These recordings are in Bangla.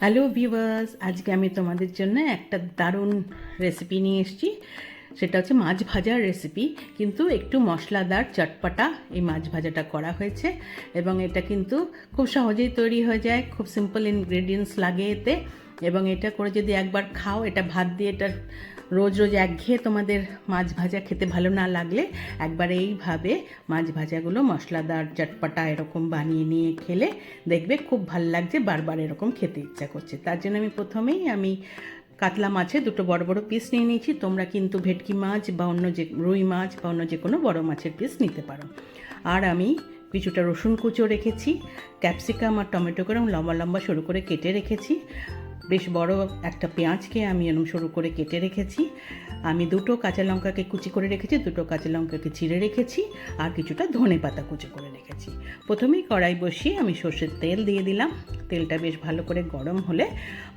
হ্যালো ভিভার্স আজকে আমি তোমাদের জন্য একটা দারুণ রেসিপি নিয়ে এসেছি। সেটা হচ্ছে মাছ ভাজার রেসিপি কিন্তু একটু মশলাদার চটপটা এই মাছ ভাজাটা করা হয়েছে এবং এটা কিন্তু খুব সহজেই তৈরি হয়ে যায়। খুব সিম্পল ইনগ্রেডিয়েন্টস লাগে এতে। এবং এটা করে যদি একবার খাও, এটা ভাত দিয়ে এটা রোজ রোজ একঘেয়ে তোমাদের মাছ ভাজা খেতে ভালো না লাগলে একবার এইভাবে মাছ ভাজাগুলো মশলাদার চটপটা এরকম বানিয়ে নিয়ে খেলে দেখবে খুব ভালো লাগছে, বারবার এরকম খেতে ইচ্ছা করছে। তার জন্য আমি প্রথমেই আমি কাতলা মাছে দুটো বড় বড় পিস নিয়ে নিয়েছি। তোমরা কিন্তু ভেটকি মাছ বা অন্য যে রুই মাছ বা অন্য যে কোনো বড় মাছের পিস নিতে পারো। আর আমি কিছুটা রসুন কুচো রেখেছি, ক্যাপসিকাম আর টমেটো করে লম্বা লম্বা সরু করে কেটে রেখেছি। বেশ বড় একটা পেঁয়াজকে আমি এরম সরু করে কেটে রেখেছি। আমি দুটো কাঁচা লঙ্কাকে কুচি করে রেখেছি, দুটো কাঁচা লঙ্কাকে চিড়ে রেখেছি আর কিছুটা ধনে পাতা কুচি করে রেখেছি। প্রথমেই কড়াই বসিয়ে আমি সর্ষের তেল দিয়ে দিলাম। তেলটা বেশ ভালো করে গরম হলে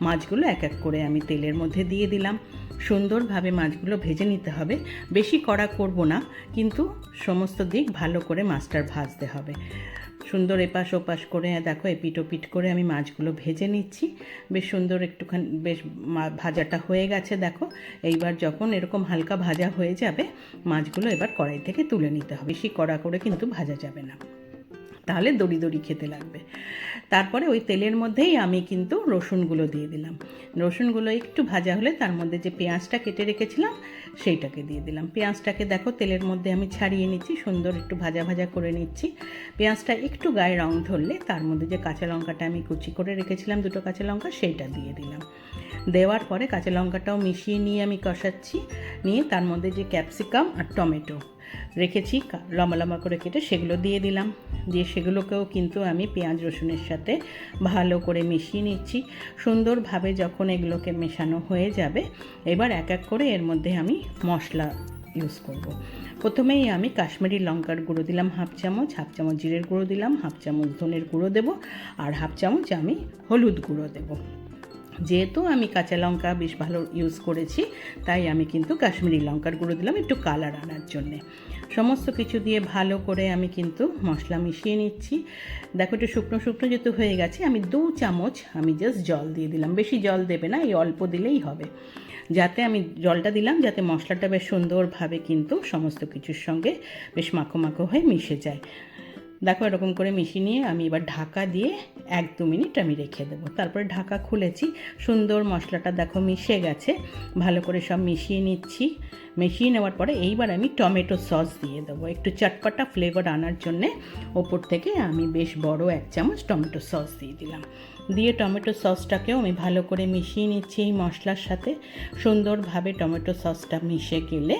মাছগুলো এক এক করে আমি তেলের মধ্যে দিয়ে দিলাম। সুন্দরভাবে মাছগুলো ভেজে নিতে হবে। বেশি কড়া করব না, কিন্তু সমস্ত দিক ভালো করে মাছটার ভাজতে হবে। সুন্দর এপাশ ওপাশ করে দেখো এপিট ওপিট করে আমি মাছগুলো ভেজে নিচ্ছি। বেশ সুন্দর একটুখানি, বেশ ভাজাটা হয়ে গেছে, দেখো। এইবার যখন এরকম হালকা ভাজা হয়ে যাবে, মাছগুলো এবার কড়াই থেকে তুলে নিতে হবে। বেশি কড়া করে কিন্তু ভাজা যাবে না। তাহলে দড়ি দড়ি খেতে লাগবে। তারপরে ওই তেলের মধ্যেই আমি কিন্তু রসুনগুলো দিয়ে দিলাম। রসুনগুলো একটু ভাজা হলে তার মধ্যে যে পেঁয়াজটা কেটে রেখেছিলাম, সেইটাকে দিয়ে দিলাম। পেঁয়াজটাকে দেখো তেলের মধ্যে আমি ছাড়িয়ে নিচ্ছি, সুন্দর একটু ভাজা ভাজা করে নিচ্ছি। পেঁয়াজটা একটু গায়ে রং ধরলে তার মধ্যে যে কাঁচা লঙ্কাটা আমি কুচি করে রেখেছিলাম, দুটো কাঁচা লঙ্কা, সেইটা দিয়ে দিলাম। দেওয়ার পরে কাঁচা লঙ্কাটাও মিশিয়ে নিয়ে আমি কষাচ্ছি, নিয়ে তার মধ্যে যে ক্যাপসিকাম আর টমেটো রেখেছি লম্বা লম্বা করে কেটে সেগুলো দিয়ে দিলাম। দিয়ে সেগুলোকেও কিন্তু আমি পেঁয়াজ, রসুনের সাথে ভালো করে মিশিয়ে নিচ্ছি। সুন্দরভাবে যখন এগুলোকে মেশানো হয়ে যাবে, এবার এক এক করে এর মধ্যে আমি মশলা ইউজ করব। প্রথমেই আমি কাশ্মীরি লঙ্কার গুঁড়ো দিলাম হাফ চামচ হাফ চামচ জিরের গুঁড়ো দিলাম, হাফ চামচ ধনের গুঁড়ো দেবো, আর হাফ চামচ আমি হলুদ গুঁড়ো দেবো। যেহেতু আমি কাঁচা লঙ্কা বেশ ভালো ইউজ করেছি, তাই আমি কিন্তু কাশ্মীরি লঙ্কার গুঁড়ো দিলাম একটু কালার আনার জন্যে। সমস্ত কিছু দিয়ে ভালো করে আমি কিন্তু মশলা মিশিয়ে নিচ্ছি। দেখো একটু শুকনো শুকনো যেহেতু হয়ে গেছে, আমি দু চামচ আমি জাস্ট জল দিয়ে দিলাম। বেশি জল দেবে না, এই অল্প দিলেই হবে। যাতে আমি জলটা দিলাম, যাতে মশলাটা বেশ সুন্দরভাবে কিন্তু সমস্ত কিছুর সঙ্গে বেশ মাখো মাখো হয়ে মিশে যায়। দেখো এরকম করে মিশিয়ে নিয়ে আমি এবার ঢাকা দিয়ে এক দু মিনিট আমি রেখে দেবো। তারপরে ঢাকা খুলেছি, সুন্দর মশলাটা দেখো মিশে গেছে, ভালো করে সব মিশিয়ে নিচ্ছি। মিশিয়ে নেওয়ার পরে এইবার আমি টমেটো সস দিয়ে দেবো। একটু চটপটা ফ্লেভার আনার জন্যে ওপর থেকে আমি বেশ বড় এক চামচ টমেটো সস দিয়ে দিলাম। দিয়ে টমেটো সসটাকেও আমি ভালো করে মিশিয়ে নিচ্ছি এই মশলার সাথে। সুন্দরভাবে টমেটো সসটা মিশে গেলে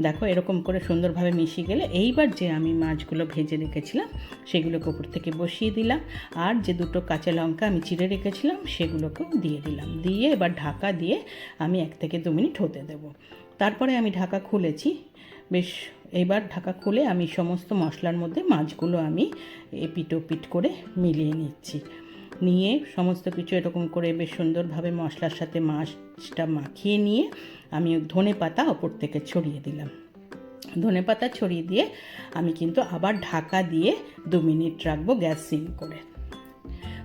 দেখো এরকম করে সুন্দরভাবে মিশিয়ে গেলে এইবার যে আমি মাছগুলো ভেজে রেখেছিলাম, সেগুলোকে উপর থেকে বসিয়ে দিলাম। আর যে দুটো কাঁচা লঙ্কা আমি চিড়ে রেখেছিলাম, সেগুলোকেও দিয়ে দিলাম। দিয়ে এবার ঢাকা দিয়ে আমি এক থেকে দু মিনিট হতে দেব। তারপরে আমি ঢাকা খুলেছি। বেশ, এবার ঢাকা খুলে আমি সমস্ত মশলার মধ্যে মাছগুলো আমি এপিট ওপিট করে মিলিয়ে নিচ্ছি। নিয়ে সমস্ত কিছু এরকম করে বেশ সুন্দরভাবে মশলার সাথে মাছটা মাখিয়ে নিয়ে আমি ধনে পাতা ওপর থেকে ছড়িয়ে দিলাম। ধনে পাতা ছড়িয়ে দিয়ে আমি কিন্তু আবার ঢাকা দিয়ে দু মিনিট রাখব গ্যাস সিম করে।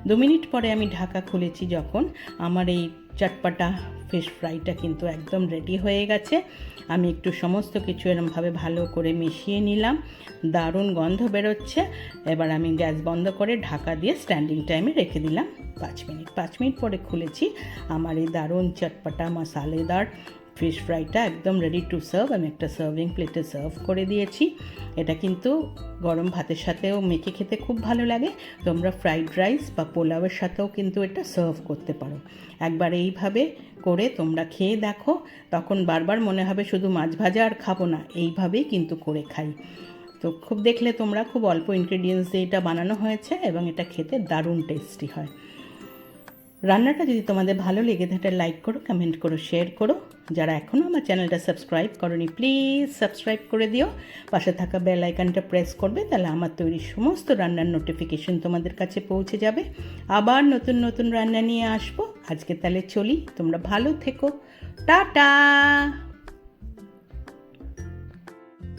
দু মিনিট পরে আমি ঢাকা খুলেছি যখন আমার এই চটপটা ফিশ ফ্রাইটা কিন্তু একদম রেডি হয়ে গেছে। আমি একটু সমস্ত কিছু এরমভাবে ভালো করে মিশিয়ে নিলাম। দারুণ গন্ধ বেরোচ্ছে। এবার আমি গ্যাস বন্ধ করে ঢাকা দিয়ে স্ট্যান্ডিং টাইমে রেখে দিলাম। পাঁচ মিনিট পাঁচ মিনিট পরে খুলেছি। আমার এই দারুণ চটপটা মশালেদার ফিশ ফ্রাইটা একদম রেডি টু সার্ভ আমি একটা সার্ভিং প্লেটে সার্ভ করে দিয়েছি। এটা কিন্তু গরম ভাতের সাথেও মেখে খেতে খুব ভালো লাগে। তোমরা ফ্রাইড রাইস বা পোলাওয়ের সাথেও কিন্তু এটা সার্ভ করতে পারো। একবার এইভাবে করে তোমরা খেয়ে দেখো। তখন বারবার মনে হবে শুধু মাছ ভাজা আর খাব না, এইভাবেই কিন্তু করে খাই। তো খুব দেখলে তোমরা খুব অল্প ইনগ্রেডিয়েন্টস দিয়ে এটা বানানো হয়েছে এবং এটা খেতে দারুণ টেস্টি হয়। রান্নাটা যদি তোমাদের ভালো লেগে থাকে লাইক করো কমেন্ট করো শেয়ার করো। যারা এখনও আমার চ্যানেলটা সাবস্ক্রাইব করনি প্লিজ সাবস্ক্রাইব করে দিও। পাশে থাকা বেল আইকনটা প্রেস করবে, তাহলে আমার তৈরি সমস্ত রান্নার নোটিফিকেশন তোমাদের কাছে পৌঁছে যাবে। আবার নতুন নতুন রান্না নিয়ে আসব। আজকে তাহলে চলি, তোমরা ভালো থেকো। টাটা!